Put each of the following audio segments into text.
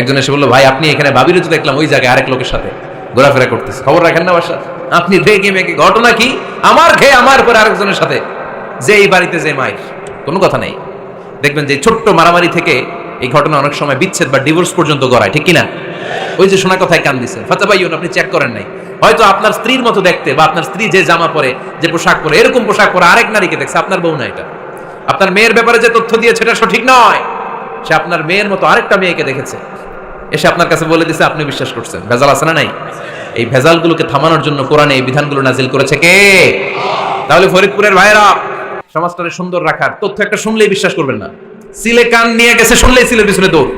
একজন এসে বলল, ভাই, আপনি এখানে ভাবিরে তো দেখলাম, ওই জায়গায় আরেক লোকের সাথে ঘোরাফেরা করতেছে। খবর রাখেন না বাসা আপনি দেখে মেয়েকে ঘটনা কি? আমার খেয়ে আমার পরে আরেকজনের সাথে। যে এই বাড়িতে যে মাইর কোনো কথা নেই। দেখবেন যে ছোট্ট মারামারি থেকে এই ঘটনা অনেক সময় বিচ্ছেদ বা ডিভোর্স পর্যন্ত গড়ায়, ঠিক কিনা? ওই যে শোনা কথায় কান দিচ্ছেন ফাতা ভাই আপনি চেক করেন নাই। হয়তো আপনার স্ত্রীর মতো দেখতে বা আপনার স্ত্রী যে জামা পরে, যে পোশাক পরে, এরকম পোশাক পরে আরেক নারীকে দেখছে, আপনার বউ না এটা। আপনার মেয়ের ব্যাপারে যে তথ্য দিয়েছে, এটা সঠিক নয়। সে আপনার মেয়ের মতো আরেকটা মেয়েকে দেখেছে। এসে আপনার কাছে বলে দিছে, আপনি বিশ্বাস করছেন। ভেজাল আছে না নাই? এই ভেজালগুলোকে থামানোর জন্য কোরআনে এই বিধানগুলো নাজিল করেছে কে? তাহলে ফরিদপুরের ভাইরা সমাজটাকে সুন্দর রাখার তথ্য একটা শুনলেই বিশ্বাস করবেন না। সিলে কান নিয়ে গেছে, শুনলেই সিলের পিছনে দৌড়।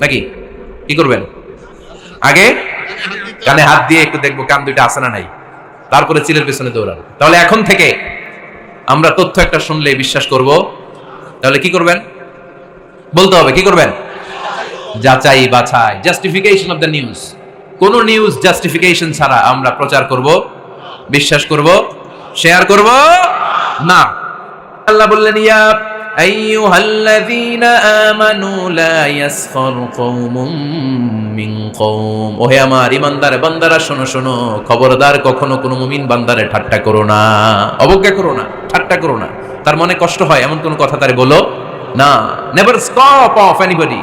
নাকি? কি করবেন? আগে কানে হাত দিয়ে একটু দেখব কান দুইটা আছে না নাই। তারপরে চিলের পিছনে দৌড়ান। তাহলে এখন থেকে আমরা তথ্য একটা শুনলে বিশ্বাস করব। তাহলে কি করবেন? বলতে হবে, কি করবেন? যাচাই বাছাই জাস্টিফিকেশন অফ দ্য নিউজ কোন নিউজ জাস্টিফিকেশন ছাড়া আমরা প্রচার করব, বিশ্বাস করব শেয়ার করব? না। আল্লাহ বললেন, ইয়া আইয়ুহাল্লাযীনা আমানু লা ইয়াসখার কওমুম মিন কওম। ওহে আমার ইমানদার বান্দারা, শোনো শোনো, খবরদার কখনো কোনো মুমিন বান্দারে ঠাট্টা করো না। অবজ্ঞা করো না, ঠাট্টা করো না। তার মনে কষ্ট হয়, এমন কোন কথা তারে বলো না। নেভার স্টপ অফ এনিবডি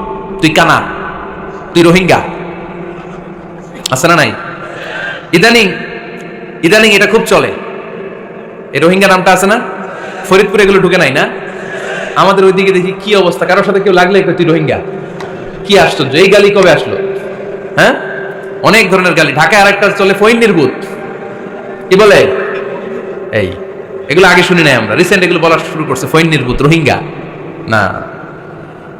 তুই কানা, তুই রোহিঙ্গা। আছে না নাই? ইদানিং ইদানিং এটা খুব চলে। এই রোহিঙ্গা নামটা আছে না? ফরিদপুরে এগুলো ঢুকে নাই না? আমাদের ওইদিকে দেখি কি অবস্থা, কারোর সাথে কেউ লাগলে তুই রোহিঙ্গা? কি আশ্চর্য, এই গালি কবে আসলো? হ্যাঁ? অনেক ধরনের গালি। ঢাকায় আরেকটা চলে ফইন নির্বুত কি বলে? এই, এগুলো আগে শুনি নাই আমরা। রিসেন্ট এগুলো বলা শুরু করছে ফইন নির্বুত রোহিঙ্গা। না।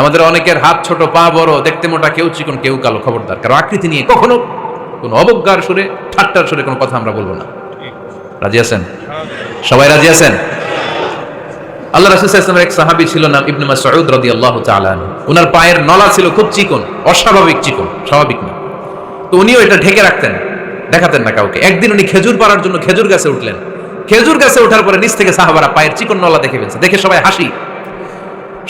আমাদের অনেকের হাত ছোট, পা বড়, দেখতে মোটা, কেউ চিকন, কেউ কালো, খবরদার। কারণ আকৃতি নিয়ে কখনো কোনো অবজ্ঞার সুরে, ঠাট্টার সুরে কোনো কথা আমরা বলব না। রাজি আছেন? সবাই রাজি আছেন? আল্লাহ এক সাহাবী ছিল, নাম ইবনে পায়ের নলা ছিল খুব চিকন, অস্বাভাবিক চিকন, স্বাভাবিক না। তো উনিও এটা ঢেকে রাখতেন, দেখাতেন না কাউকে। একদিন উনি খেজুর পাড়ার জন্য খেজুর গাছে উঠলেন। খেজুর গাছে ওঠার পরে নিচ থেকে সাহাবারা পায়ের চিকন নলা দেখে ফেলছে। দেখে সবাই হাসি।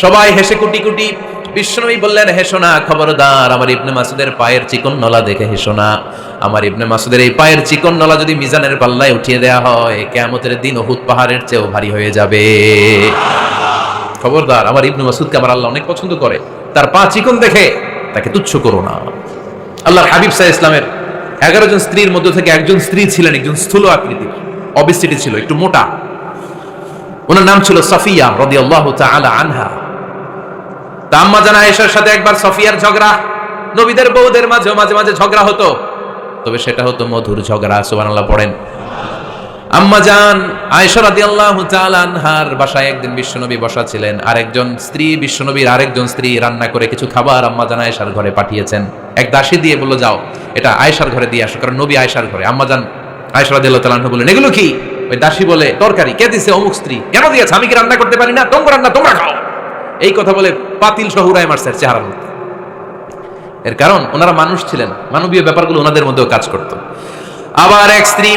সবাই হেসে কুটি কুটি। বিশ্বনবী বললেন হেসো না খবরদার, আমার ইবনে মাসুদের পায়ের চিকন নলা দেখে হেসো না আমার ইবনে মাসুদের এই পায়ের চিকন নলা যদি মিজানের পাল্লায় উঠিয়ে দেয়া হয়, কেয়ামতের দিন ওহুদ পাহাড়ের চেয়েও ভারী হয়ে যাবে। খবরদার, আমার ইবনে মাসুদকে আমার আল্লাহ অনেক পছন্দ করে। তার পা চিকন দেখে তাকে তুচ্ছ করো না। আল্লাহর হাবিব সাহ ইসলামের এগারো জন স্ত্রীর মধ্য থেকে একজন স্ত্রী ছিলেন, একজন স্থূল আকৃতির। অবিসিটি ছিল, একটু মোটা। ওনার নাম ছিল সফিয়া রদি আল্লাহ আনহা। সাথে একবার সফিয়ার ঝগড়া, নবীদের বউদের মাঝে মাঝে মাঝে ঝগড়া হতো। তবে সেটা হতো মধুর ঝগড়া, সুবহানাল্লাহ পড়েন। আম্মা জান, আয়েশা রাদিয়াল্লাহু আনহার বাসায় একদিন বিশ্বনবী বসা ছিলেন। আরেকজন স্ত্রী, বিশ্বনবীর আরেকজন স্ত্রী রান্না করে কিছু খাবার আম্মা জান আয়েশার ঘরে পাঠিয়েছেন। এক দাসী দিয়ে বলল, যাও, এটা আয়েশার ঘরে দিয়ে আসো, কারণ নবী আয়েশার ঘরে। আম্মা জান আয়েশা রাদিয়াল্লাহু তাআলা বললেন, এগুলো কি? ওই দাসী বলে, তরকারি, কে দিছে অমুক স্ত্রী? কেন দিয়েছে? আমি কি রান্না করতে পারি না? তোমরা রান্না, তোমরা খাও। এই কথা বলে পাতিল শহুরায় মারছে চেহারার মধ্যে। এর কারণ, ওনারা মানুষ ছিলেন। মানবীয় ব্যাপারগুলো ওনাদের মধ্যেও কাজ করত। আবার এক স্ত্রী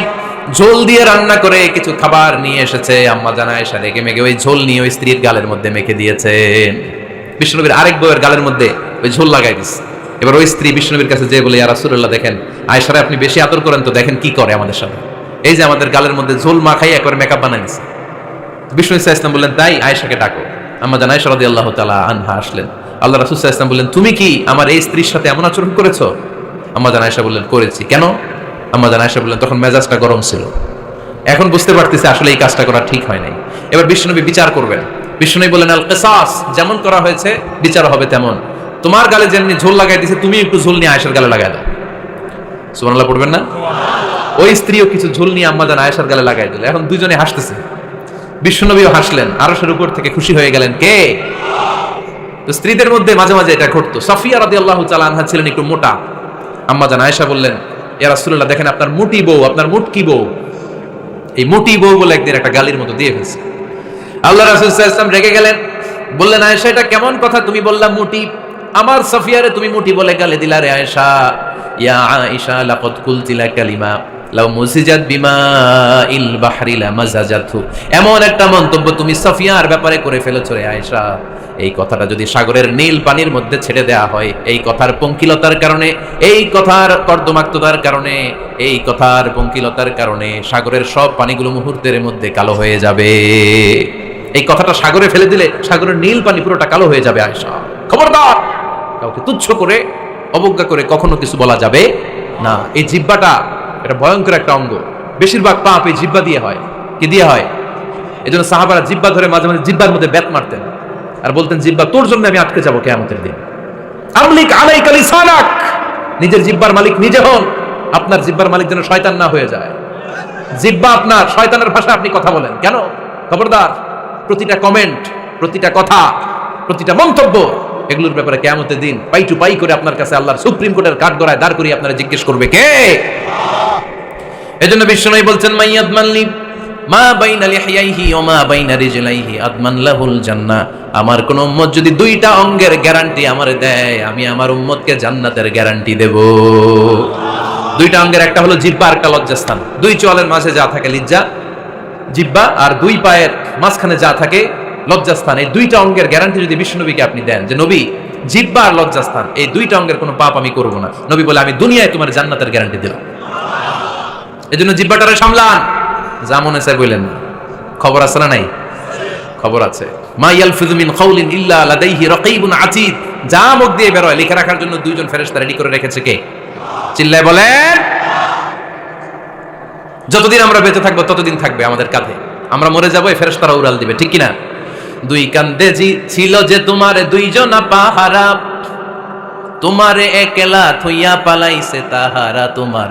ঝোল দিয়ে রান্না করে কিছু খাবার নিয়ে এসেছে। আম্মা জানা এসে রেগে মেগে ওই ঝোল নিয়ে ওই স্ত্রীর গালের মধ্যে মেখে দিয়েছেন বিষ্ণুনবীর আরেক বউয়ের গালের মধ্যে ওই ঝোল লাগাই দিচ্ছে এবার ওই স্ত্রী বিষ্ণুনবীর কাছে যে বলে, ইয়া রাসূলুল্লাহ, দেখেন, আয়েশারে আপনি বেশি আদর করেন তো দেখেন কি করে আমাদের সাথে। এই যে আমাদের গালের মধ্যে ঝোল মাখাই একবার মেকআপ বানাই দিচ্ছে বিষ্ণু ইসা ইসলাম বললেন, তাই আয়েশাকে ডাকো। আম্মা জানা আয়েশা রাদিয়াল্লাহু তাআলা আনহা আসলেন। আল্লাহ রাসূল আলাইহি বললেন, তুমি কি আমার এই স্ত্রীর সাথে এমন আচরণ করেছ? আম্মা জানা আয়েশা বললেন, করেছি। কেন? আম্মা জানা আয়েশা বললেন, তখন মেজাজটা গরম ছিল। এখন বুঝতে পারতেছে আসলে এই কাজটা করা ঠিক হয় নাই। এবার বিষ্ণুনবী বিচার করবেন। বিষ্ণুনবী বললেন আল কিসাস যেমন করা হয়েছে, বিচার হবে তেমন। তোমার গালে যেমনি ঝোল লাগাই দিছে, তুমি একটু ঝোল নিয়ে আয়েশার গালে লাগাই দাও। সুবহানাল্লাহ, পড়বেন না? ওই স্ত্রীও কিছু ঝোল নিয়ে জান আয়েশার গালে লাগাই দিল। এখন দুজনে হাসতেছে। বিশ্বনবীও হাসলেন আরও আরশের উপর থেকে খুশি হয়ে গেলেন কে? তো স্ত্রীদের মধ্যে মাঝে মাঝে এটা ঘটতো। সাফিয়া রাদি আল্লাহ আনহা ছিলেন একটু মোটা। আম্মা জান আয়েশা বললেন, ইয়া রাসূলুল্লাহ, দেখেন আপনার মুটি বউ, আপনার মুটকি বউ? এই মুটি বউ বলে একদিন একটা গালির মতো দিয়ে ফেলছে। আল্লাহ রাসূল রেগে গেলেন, বললেন, আয়েশা, এটা কেমন কথা? তুমি বললা মুটি। আমার সাফিয়ারে তুমি মুটি বলে গালি দিলা রে আয়েশা। ইয়া আয়েশা, লাকাদ কুলতিলা কালিমা এমন একটা মন্তব্য তুমি সাফিয়ার ব্যাপারে করে ফেলেছো রে আয়েশা। এই কথাটা যদি সাগরের নীল পানির মধ্যে ছেড়ে দেয়া হয়, এই কথার পঙ্কিলতার কারণে, এই কথার কর্দমাক্ততার কারণে, এই কথার পঙ্কিলতার কারণে সাগরের সব পানিগুলো মুহূর্তের মধ্যে কালো হয়ে যাবে। এই কথাটা সাগরে ফেলে দিলে সাগরের নীল পানি পুরোটা কালো হয়ে যাবে আয়েশা। খবরদার! কাউকে তুচ্ছ করে, অবজ্ঞা করে কখনো কিছু বলা যাবে না। এই জিব্বাটা এটা ভয়ঙ্কর একটা অঙ্গ। বেশিরভাগ পাপ এই জিব্বা দিয়ে হয়। কি দিয়ে হয়? এই জন্য সাহাবারা জিব্বা ধরে মাঝে মাঝে জিব্বার মধ্যে ব্যাত মারতেন। আর বলতেন জিব্বা তোর জন্য আমি আটকে যাব কেয়ামতের দিন। আমলিক আলাই কালি সালাক নিজের জিব্বার মালিক নিজে হন। আপনার জিব্বার মালিক যেন শয়তান না হয়ে যায়। জিব্বা আপনার, শয়তানের ভাষা আপনি কথা বলেন। কেন? খবরদার, প্রতিটা কমেন্ট প্রতিটা কথা, প্রতিটা মন্তব্য, এগুলোর ব্যাপারে কেয়ামতের দিন পাই টু পাই করে আপনার কাছে আল্লাহর সুপ্রিম কোর্টের কাঠ গড়ায় দাঁড় করিয়ে আপনারা জিজ্ঞেস করবে কে? এজন্য বিশ্বনবী বলছেন মাইয়াদ মানলি মা বাইনা লিহিয়াইহি ওয়া মা বাইনা রিজলাইহি, আদমান লাহুল জান্নাহ। আমার কোন উম্মত যদি দুইটা অঙ্গের গ্যারান্টি আমারে দেয়, আমি আমার উম্মতকে জান্নাতের গ্যারান্টি দেব। দুইটা অঙ্গের, একটা হলো জিব্বা আর একটা লজ্জাস্থান। দুই চোয়ালের মাঝে যা থাকে লিজ্জা জিব্বা আর দুই পায়ের মাঝখানে যা থাকে লজ্জাস্থান। এই দুইটা অঙ্গের গ্যারান্টি যদি বিষ্ণুনবীকে আপনি দেন যে, নবী জিব্বা আর লজ্জাস্থান, এই দুইটা অঙ্গের কোনো পাপ আমি করব না। নবী বলে, আমি দুনিয়ায় তোমার জান্নাতের গ্যারান্টি দিলাম। এই জন্য জিব্বাটারে সামলান। যা মনে চাই বললেন খবর আছে না নাই? খবর আছে। মা ইয়ালফিযু মিন কাউলিন ইল্লা লাদাইহি রাকীবুন আতীদ। যা মুখ দিয়ে বের হয় লিখে রাখার জন্য দুইজন ফেরেশতা রেডি করে রেখেছে কে? চিল্লায় বলেন। যতদিন আমরা বেঁচে থাকব, ততদিন থাকবে আমাদের কাঁধে। আমরা মরে যাব ফেরেশতারা উড়াল দিবে, ঠিক কিনা? দুই কান্দে ছিল যে তোমার দুইজন পাহারা। তোমারে একলা থইয়া পালাইছে তাহারা তোমার।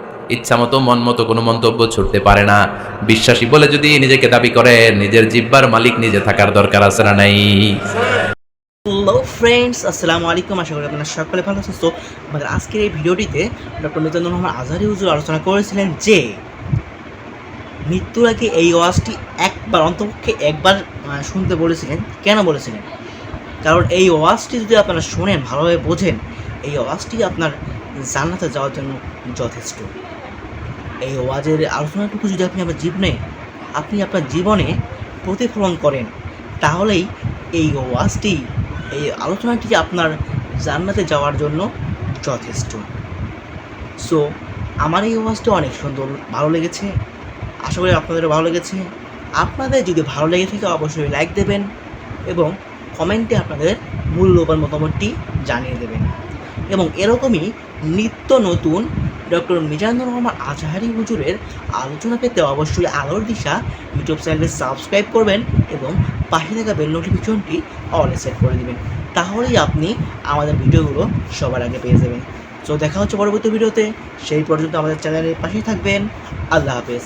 ইচ্ছা মতো, মন মতো কোনো মন্তব্য ছুটতে পারে না। বিশ্বাসী বলে যদি নিজেকে দাবি করে, নিজের জিব্বার মালিক নিজে থাকার দরকার আছে না নাই? হ্যালো ফ্রেন্ডস আসসালামু আলাইকুম। আশা করি আপনারা সকলে ভালো আছেন। তো, আমাদের আজকের এই ভিডিওটিতে ডক্টর মিজানুর রহমান আজহারি হুজুর আলোচনা করেছিলেন যে, মৃত্যুর আগে এই ওয়াজটি একবার, অন্তপক্ষে একবার শুনতে বলেছিলেন। কেন বলেছিলেন? কারণ এই ওয়াজটি যদি আপনারা শোনেন, ভালোভাবে বোঝেন, এই ওয়াজটি আপনার জান্নাতে যাওয়ার জন্য যথেষ্ট। এই ওয়াজের আলোচনাটুকু যদি আপনি আপনার জীবনে, আপনি আপনার জীবনে প্রতিফলন করেন, তাহলেই এই ওয়াজটি, এই আলোচনাটি আপনার জান্নাতে যাওয়ার জন্য যথেষ্ট। সো আমার এই ওয়াজটা অনেক সুন্দর, ভালো লেগেছে। আশা করি আপনাদেরও ভালো লেগেছে। আপনাদের যদি ভালো লেগে থাকে, অবশ্যই লাইক দেবেন এবং কমেন্টে আপনাদের মূল্যবান মতামতটি জানিয়ে দেবেন। এবং এরকমই নিত্য নতুন ডক্টর মিজানুর রহমান আজহারি হুজুরের আলোচনা পেতে অবশ্যই আলোর দিশা ইউটিউব চ্যানেলে সাবস্ক্রাইব করবেন এবং পাশে থাকা বেল নোটিফিকেশনটি অলে সেট করে দেবেন। তাহলেই আপনি আমাদের ভিডিওগুলো সবার আগে পেয়ে যাবেন। তো দেখা হচ্ছে পরবর্তী ভিডিওতে। সেই পর্যন্ত আমাদের চ্যানেলের পাশেই থাকবেন। আল্লাহ হাফেজ।